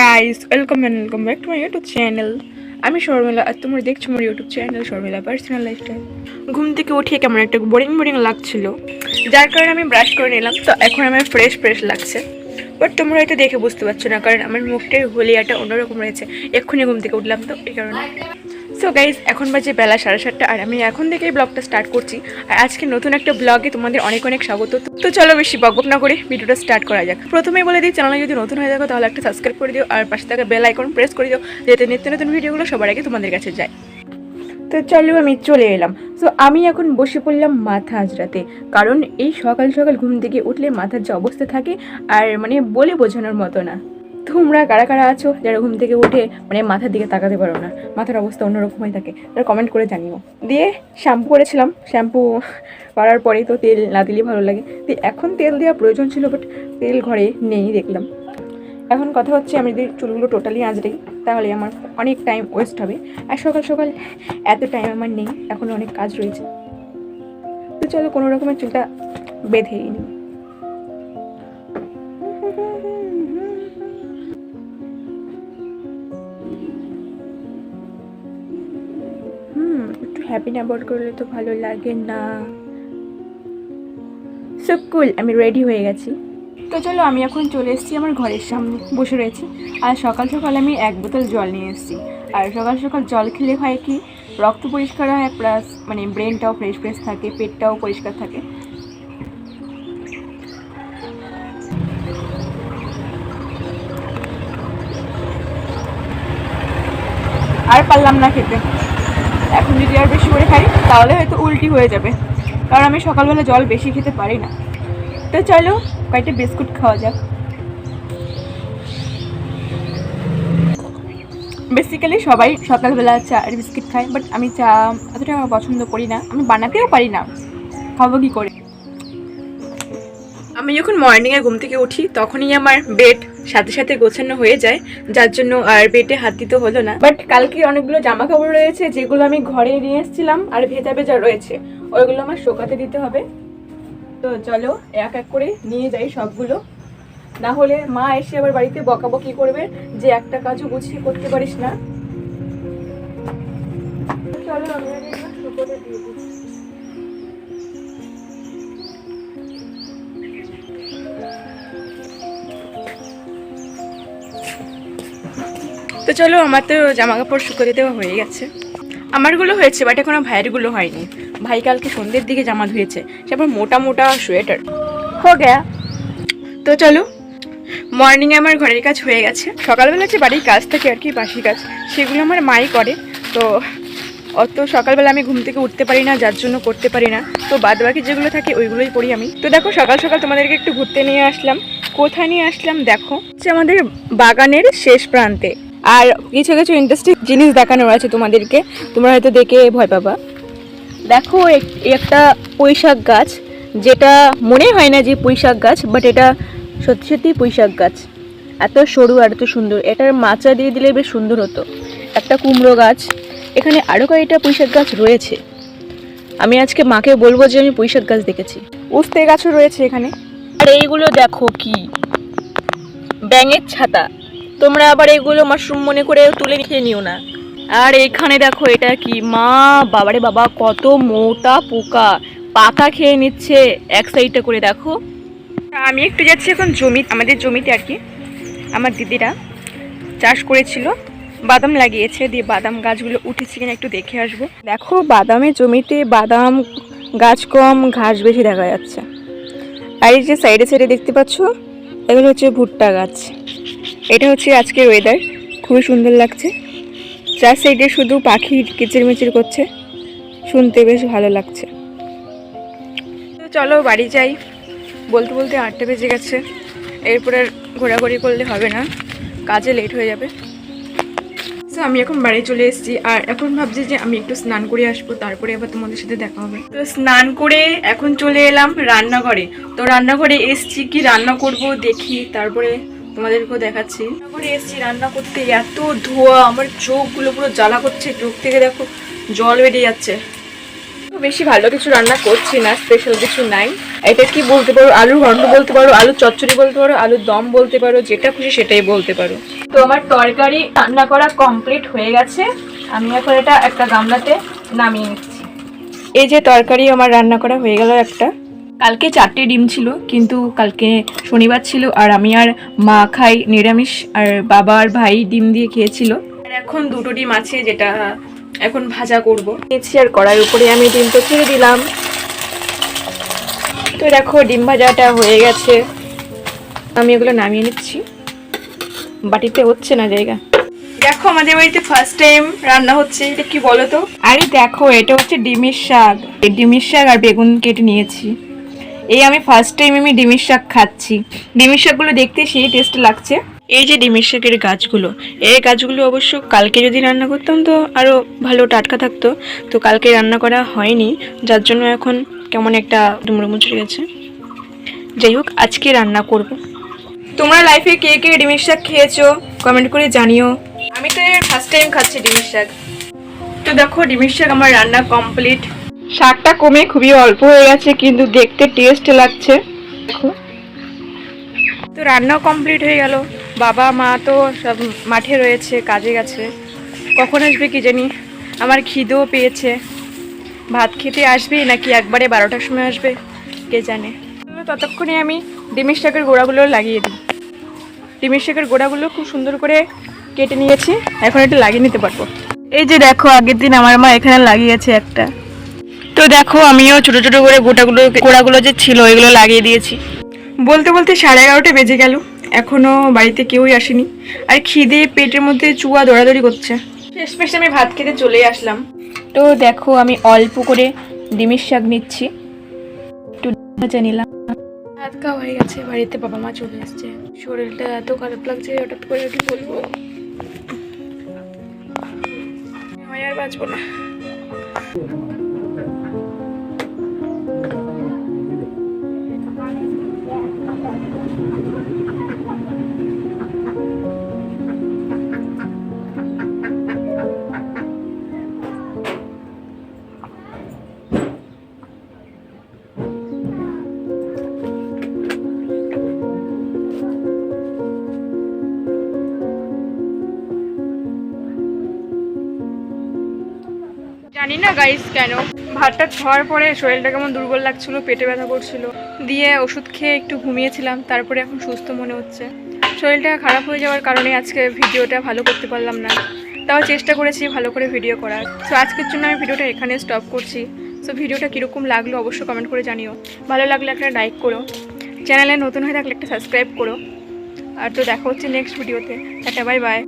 Guys welcome and welcome back to my YouTube channel আমি শর্মিলা, আর তোমরা দেখছ আমার YouTube channel Sharmila personal lifestyle ঘুম থেকে উঠিয়ে কেমন একটা বোরিং বোরিং লাগছিল। যার কারণে আমি ব্রাশ করে নিলাম, তো এখন আমার ফ্রেশ ফ্রেশ লাগছে। বাট তোমরা হয়তো দেখে বুঝতে পারছ না, কারণ আমার মুখটার হলিয়াটা অন্যরকম রয়েছে। এক্ষুনি ঘুম থেকে উঠলাম তো, এই কারণে। সো গাইজ এখন বাজে বেলা সাড়ে সাতটা আর আমি এখন থেকেই ব্লগটা স্টার্ট করছি। আর আজকে নতুন একটা ব্লগে তোমাদের অনেক অনেক স্বাগত। তো চলো বেশি বকবক না করে ভিডিওটা স্টার্ট করা যাক। প্রথমেই বলে দিই চ্যানেলে যদি নতুন হয়ে থাকো, তাহলে একটা সাবস্ক্রাইব করে দিও আর পাশে থাকা বেল আইকন প্রেস করে দিও, যাতে নিত্য নতুন ভিডিওগুলো সবার আগে তোমাদের কাছে যায়। তো চলো আমি চলে এলাম। তো আমি এখন বসে পড়লাম মাথা আজরাতে কারণ এই সকাল সকাল ঘুম থেকে উঠলে মাথার যে অবস্থা থাকে, আর মানে বলে বোঝানোর মতো না। তোমরা কারা কারা আছো যারা ঘুম থেকে উঠে মানে মাথার দিকে তাকাতে পারো না, মাথার অবস্থা অন্যরকম হয়ে থাকে তারা কমেন্ট করে জানিও। দিয়ে শ্যাম্পু করেছিলাম শ্যাম্পু করার পরেই তো তেল না দিলে ভালো লাগে। তো এখন তেল দেওয়া প্রয়োজন ছিল বাট তেল ঘরে নেই দেখলাম। এখন কথা হচ্ছে আমি যদি চুলগুলো টোটালি আঁচড়াই তাহলে আমার অনেক টাইম ওয়েস্ট হবে। আর সকাল সকাল এত টাইম আমার নেই, এখন অনেক কাজ রয়েছে। তো চলো কোনো রকমের চুলটা বেঁধেই নিই। হ্যাপি অ্যাভয়েড করলে তো ভালো লাগে না। সব কুল আমি রেডি হয়ে গেছি। তো চলো আমি এখন চলে এসেছি আমার ঘরের সামনে, বসে রয়েছি। আর সকাল সকাল আমি এক বোতল জল নিয়ে এসেছি। আর সকাল সকাল জল খেলে হয় কি, রক্ত পরিষ্কার হয় প্লাস মানে ব্রেনটাও ফ্রেশ ফ্রেশ থাকে, পেটটাও পরিষ্কার থাকে। আর পারলাম না খেতে। এখন যদি আর বেশি করে খাই, তাহলে হয়তো উল্টি হয়ে যাবে। কারণ আমি সকালবেলা জল বেশি খেতে পারি না। তো চলো, কয়েকটা বিস্কুট খাওয়া যাক। বেসিক্যালি সবাই সকালবেলা চা আর বিস্কিট খায় বাট আমি চা অতটা পছন্দ করি না। আমি বানাতেও পারি না। খাব কি করে? আমি যখন মর্নিংয়ে ঘুম থেকে উঠি, তখনই আমার বেড সাথে সাথে গোছানো হয়ে যায়, যার জন্য আর বেডে হাত দিতে হলো না। বাট কালকে অনেকগুলো জামা কাপড় রয়েছে, যেগুলো আমি ঘরে নিয়ে এসেছিলাম আর ভেজা ভেজা রয়েছে। ওইগুলো আমার শোকাতে দিতে হবে। তো চলো, এক এক করে নিয়ে যাই সবগুলো। না হলে মা এসে আবার বাড়িতে বকাবকি করবে যে একটা কাজও গুছিয়ে করতে পারিস না। চলো, আমি দিয়ে দিই। তো চলো আমার তো জামা কাপড় শুকোতে দেওয়া হয়ে গেছে। আমারগুলো হয়েছে বাট এখনও ভাইয়েরগুলো হয়নি। ভাই কালকে সন্ধ্যের দিকে জামা ধুয়েছে সে মোটা মোটা সোয়েটার। হো গেয়া তো চলো মর্নিংয়ে আমার ঘরের কাজ হয়ে গেছে। সকালবেলা যে বাড়ির কাজ থাকে আর কি বাসি কাজ সেগুলো আমার মাই করে। তো অত সকালবেলা আমি ঘুম থেকে উঠতে পারি না যার জন্য করতে পারি না। তো বাদ বাকি যেগুলো থাকে ওইগুলোই করি আমি। তো দেখো সকাল সকাল তোমাদেরকে একটু ঘুরতে নিয়ে আসলাম। কোথায় নিয়ে আসলাম দেখো। হচ্ছে আমাদের বাগানের শেষ প্রান্তে। আর কিছু কিছু ইন্টারেস্টিং জিনিস দেখানোর আছে তোমাদেরকে। তোমরা হয়তো দেখে ভয় পাবা। দেখো এক- একটা পুঁইশাক গাছ যেটা মনে হয় না যে পুঁইশাক গাছ বাট এটা সত্যি সত্যি পুঁইশাক গাছ। এত সরু আর এত সুন্দর। এটার মাচা দিয়ে দিলে বেশ সুন্দর হতো। একটা কুমড়ো গাছ এখানে আরও কয়েকটা পুঁইশাক গাছ রয়েছে। আমি আজকে মাকে বলব যে আমি পুঁইশাক গাছ দেখেছি। উস্তে গাছও রয়েছে এখানে। আর এইগুলো দেখো কি? ব্যাঙের ছাতা। তোমরা আবার এগুলো মাশরুম মনে করে তুলে খেয়ে নিও না। আর এখানে দেখো এটা কি? মা, বাবারে বাবা, কত মোটা পোকা। পাতা খেয়ে নিচ্ছে এক সাইডটা করে, দেখো। আমি একটু যাচ্ছি এখন জমি, আমাদের জমিতে আর কি। আমার দিদিরা চাষ করেছিল, বাদাম লাগিয়েছে, দিয়ে বাদাম গাছগুলো উঠেছে কিনা একটু দেখে আসব। দেখো বাদামের জমিতে বাদাম, গাছ কম, ঘাস বেশি দেখা যাচ্ছে। আর এই যে সাইডে সাইডে দেখতে পাচ্ছ? এগুলো হচ্ছে ভুট্টা গাছ। এটা হচ্ছে আজকের ওয়েদার খুবই সুন্দর লাগছে। চার সাইডে শুধু পাখি কিচিরমিচির করছে। শুনতে বেশ ভালো লাগছে। তো চলো বাড়ি যাই। বলতে বলতে আটটা বেজে গেছে। এরপরে ঘোরাঘুরি করলে হবে না। কাজে লেট হয়ে যাবে। তো আমি এখন বাড়ি চলে এসেছি। আর এখন ভাবছি যে আমি একটু স্নান করে আসব। তারপরে আবার তোমাদের সাথে দেখা হবে। তো স্নান করে এখন চলে এলাম রান্নাঘরে। তো রান্নাঘরে এসছি কি রান্না করব দেখি। তারপরে তোমাদেরকেও দেখাচ্ছি। রান্নাঘরে এসছি রান্না করতে এত ধোয়া, আমার চোখগুলো পুরো জ্বালা করছে, চোখ থেকে দেখো জল বেরিয়ে যাচ্ছে। বেশি ভালো কিছু রান্না করছি না স্পেশাল কিছু নাই। এটা কি বলতে পারো? আলুর ঘন্ট বলতে পারো, আলুর চচ্চড়ি বলতে পারো, আলুর দম বলতে পারো, যেটা খুশি সেটাই বলতে পারো। তো আমার তরকারি রান্না করা কমপ্লিট হয়ে গেছে। আমি এখন এটা একটা গামলাতে নামিয়ে নিচ্ছি। এই যে তরকারি আমার রান্না করা হয়ে গেল একটা। কালকে চারটে ডিম ছিল, কিন্তু কালকে শনিবার ছিল আর আমি আর মা খাই নিরামিষ আর বাবা আর ভাই ডিম দিয়ে খেয়েছিল। আর এখন দুটো ডিম আছে যেটা এখন ভাজা করব। নিয়েছি আর কড়াইয়ের উপরে আমি ডিম তো ছেড়ে দিলাম। তো দেখো, ডিম ভাজাটা হয়ে গেছে। আমি এগুলো নামিয়ে নিচ্ছি। বাটিতে হচ্ছে না জায়গা। দেখো আমাদের বাড়িতে ফার্স্ট টাইম রান্না হচ্ছে, এটা কি বলো তো? আরে দেখো, এটা হচ্ছে ডিমের শাক। ডিমের শাক আর বেগুন কেটে নিয়েছি। এই আমি ফার্স্ট টাইম আমি ডিমের শাক খাচ্ছি। ডিমের শাকগুলো দেখতে সেই টেস্ট লাগছে। এই যে ডিমের শাকের গাছগুলো, এই গাছগুলো অবশ্য কালকে যদি রান্না করতাম তো আরও ভালো টাটকা থাকতো। তো কালকে রান্না করা হয়নি, যার জন্য এখন কেমন একটা ডুমড়ো মুচড়ে গেছে। যাই হোক, আজকে রান্না করব। তোমরা লাইফে কে কে ডিমের শাক খেয়েছো কমেন্ট করে জানিও। আমি তো ফার্স্ট টাইম খাচ্ছি ডিমের শাক। তো দেখো, ডিমের শাক আমার রান্না কমপ্লিট শাকটা কমে খুবই অল্প হয়ে গেছে, কিন্তু দেখতে টেস্ট লাগছে। তো রান্নাও কমপ্লিট হয়ে গেল। বাবা, মা তো সব মাঠে রয়েছে, কাজে গেছে। কখন আসবে কি জানি? আমার খিদেও পেয়েছে। ভাত খেতে আসবে নাকি একবারে বারোটার সময় আসবে? কে জানে? ততক্ষণে আমি ডিমের শাকের গোড়াগুলো লাগিয়ে দিই। ডিমের শাকের গোড়াগুলো খুব সুন্দর করে কেটে নিয়েছি। এখন একটু লাগিয়ে নিতে পারব। এই যে দেখো, আগের দিন আমার মা এখানে লাগিয়েছে একটা। তো দেখো, আমিও ছোট ছোট করে গোটাগুলো গোড়াগুলো যে ছিল এগুলো লাগিয়ে দিয়েছি। বলতে বলতে সাড়ে এগারোটা বেজে গেল। এখনও বাড়িতে কেউই আসেনি। আর খিদে পেটের মধ্যে চুয়া দৌড়াদৌড়ি করছে। শেষমেশ আমি ভাত খেতে চলে আসলাম। তো দেখো, আমি অল্প করে ডিমের শাক নিচ্ছি। একটু নিলাম। ভাত খাওয়া হয়ে গেছে, বাড়িতে বাবা মা চলে এসছে। শরীরটা এত খারাপ লাগছে, হঠাৎ করে কি বলব। আর বাঁচবো না। করবেন জানি না গাইস কেন। ভাতটা খাওয়ার পরে শরীরটা কেমন দুর্বল লাগছিল, পেটে ব্যথা করছিল। দিয়ে ওষুধ খেয়ে একটু ঘুমিয়েছিলাম, তারপরে এখন সুস্থ মনে হচ্ছে। শরীরটা খারাপ হয়ে যাওয়ার কারণে আজকে ভিডিওটা ভালো করতে পারলাম না। তাও চেষ্টা করেছি ভালো করে ভিডিও করার। সো আজকের জন্য আমি ভিডিওটা এখানে স্টপ করছি। সো ভিডিওটা কীরকম লাগল অবশ্যই কমেন্ট করে জানিও। ভালো লাগলে একটা লাইক করো। চ্যানেলে নতুন হয়ে থাকলে একটা সাবস্ক্রাইব করো। আর তো দেখা হচ্ছে নেক্সট ভিডিওতে টাটা বাই বাই